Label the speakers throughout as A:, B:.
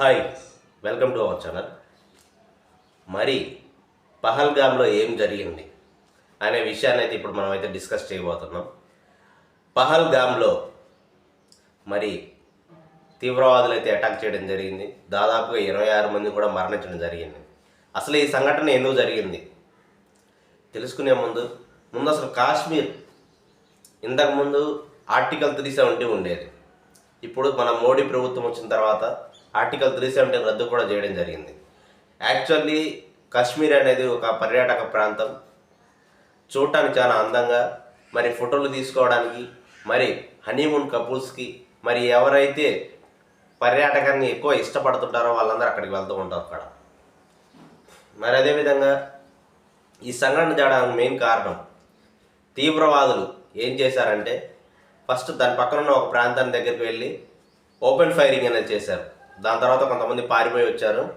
A: Hi welcome to our channel మరి పహల్గామ్లో ఏం జరిగింది అనే విషయాన్ని అయితే ఇప్పుడు మనం అయితే డిస్కస్ చేయబోతున్నాం. పహల్గామ్లో మరి తీవ్రవాదులు అయితే అటాక్ చేయడం జరిగింది. దాదాపుగా ఇరవై ఆరు మంది కూడా మరణించడం జరిగింది. అసలు ఈ సంఘటన ఎందుకు జరిగింది? తెలుసుకునే ముందు ముందు అసలు కాశ్మీర్ ఇంతకుముందు ఆర్టికల్ త్రీ సెవెంటీ ఉండేది. ఇప్పుడు మన మోడీ ప్రభుత్వం వచ్చిన తర్వాత ఆర్టికల్ త్రీ సెవెంటీ రద్దు కూడా చేయడం జరిగింది. యాక్చువల్లీ కాశ్మీర్ అనేది ఒక పర్యాటక ప్రాంతం. చూడటానికి చాలా అందంగా మరి ఫోటోలు తీసుకోవడానికి మరి హనీమూన్ కపుల్స్కి మరి ఎవరైతే పర్యాటకాన్ని ఎక్కువ ఇష్టపడుతుంటారో వాళ్ళందరూ అక్కడికి వెళ్తూ ఉంటారు అక్కడ. మరి అదేవిధంగా ఈ సంఘటన జరగడానికి మెయిన్ కారణం తీవ్రవాదులు ఏం చేశారంటే ఫస్ట్ దాని పక్కన ఉన్న ఒక ప్రాంతాన్ని దగ్గరికి వెళ్ళి ఓపెన్ ఫైరింగ్ అనేది చేశారు. దాని తర్వాత కొంతమంది పారిపోయి వచ్చారు.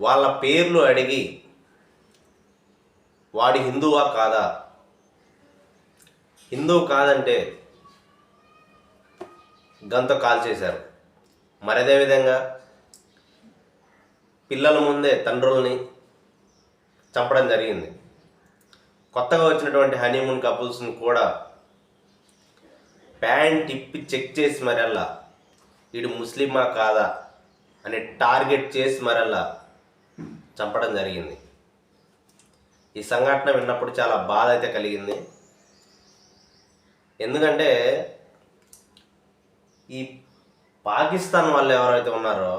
A: వాళ్ళ పేర్లు అడిగి వాడి హిందువా కాదా? హిందువు కాదంటే గంతో కాల్ చేశారు. మరి అదేవిధంగా పిల్లల ముందే తండ్రుల్ని చంపడం జరిగింది. కొత్తగా వచ్చినటువంటి హనీమూన్ కపుల్స్ని కూడా ప్యాంట్ ఇప్పి చెక్ చేసి మరల్లా వీడు ముస్లిమా కాదా అని టార్గెట్ చేసి మరల్లా చంపడం జరిగింది. ఈ సంఘటన విన్నప్పుడు చాలా బాధ అయితే కలిగింది. ఎందుకంటే ఈ పాకిస్తాన్ వాళ్ళు ఎవరైతే ఉన్నారో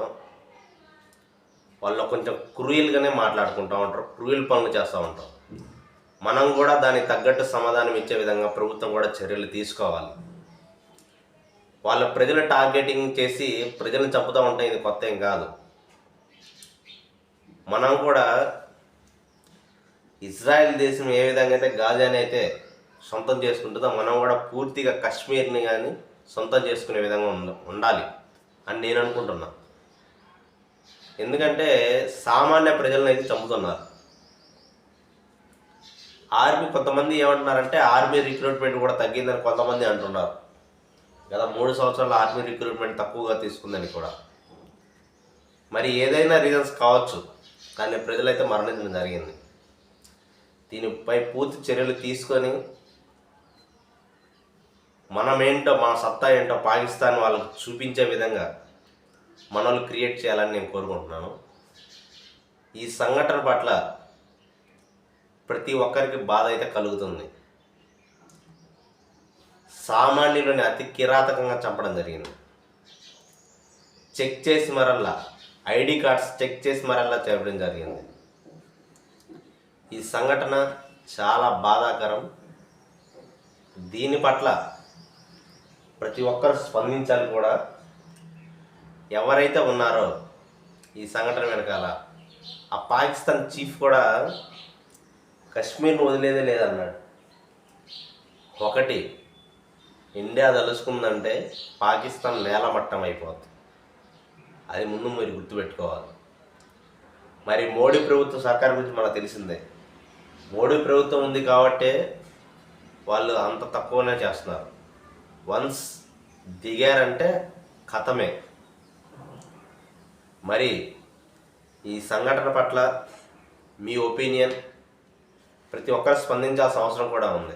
A: వాళ్ళు కొంచెం క్రూయల్గానే మాట్లాడుకుంటూ ఉంటారు క్రూయల్ పనులు చేస్తూ ఉంటారు. మనం కూడా దానికి తగ్గట్టు సమాధానం ఇచ్చే విధంగా ప్రభుత్వం కూడా చర్యలు తీసుకోవాలి. వాళ్ళ ప్రజల టార్గెటింగ్ చేసి ప్రజలను చంపుతూ ఉంటాయి ఇది కొత్త ఏం కాదు. మనం కూడా ఇజ్రాయెల్ దేశం ఏ విధంగా అయితే గాజాని అయితే సొంతం చేసుకుంటుందో మనం కూడా పూర్తిగా కశ్మీర్ని కానీ సొంతం చేసుకునే విధంగా ఉండ ఉండాలి అని నేను అనుకుంటున్నా. ఎందుకంటే సామాన్య ప్రజలను అయితే చంపుతున్నారు. ఆర్మీ కొంతమంది ఏమంటున్నారంటే ఆర్మీ రిక్రూట్మెంట్ కూడా తగ్గిందని కొంతమంది అంటున్నారు. గత మూడు సంవత్సరాల ఆర్మీ రిక్రూట్మెంట్ తక్కువగా తీసుకుందని కూడా. మరి ఏదైనా రీజన్స్ కావచ్చు కానీ ప్రజలైతే మరణించడం జరిగింది. దీనిపై పూర్తి చర్యలు తీసుకొని మనమేంటో మన సత్తా ఏంటో పాకిస్తాన్ వాళ్ళకు చూపించే విధంగా మనల్ని క్రియేట్ చేయాలని నేను కోరుకుంటున్నాను. ఈ సంఘటన పట్ల ప్రతి ఒక్కరికి బాధ అయితే కలుగుతుంది. సామాన్యులని అతి కిరాతకంగా చంపడం జరిగింది. చెక్ చేసి మరల్లా ఐడి కార్డ్స్ చెక్ చేసి మరల్లా చెప్పడం జరిగింది. ఈ సంఘటన చాలా బాధాకరం. దీని పట్ల ప్రతి ఒక్కరు స్పందించాలి కూడా. ఎవరైతే ఉన్నారో ఈ సంఘటన వెనకాల ఆ పాకిస్తాన్ చీఫ్ కూడా కశ్మీర్ను వదిలేదే లేదన్నాడు. ఒకటి ఇండియా తలుచుకుందంటే పాకిస్తాన్ నేలమట్టం అయిపోతుంది అది ముందు మీరు గుర్తుపెట్టుకోవాలి. మరి మోడీ ప్రభుత్వ సహకారం గురించి మనకు తెలిసిందే. మోడీ ప్రభుత్వం ఉంది కాబట్టే వాళ్ళు అంత తక్కువనే చేస్తున్నారు. వన్స్ దిగారంటే కథమే. మరి ఈ సంఘటన పట్ల మీ ఒపీనియన్ ప్రతి ఒక్కరు స్పందించాల్సిన అవసరం కూడా ఉంది.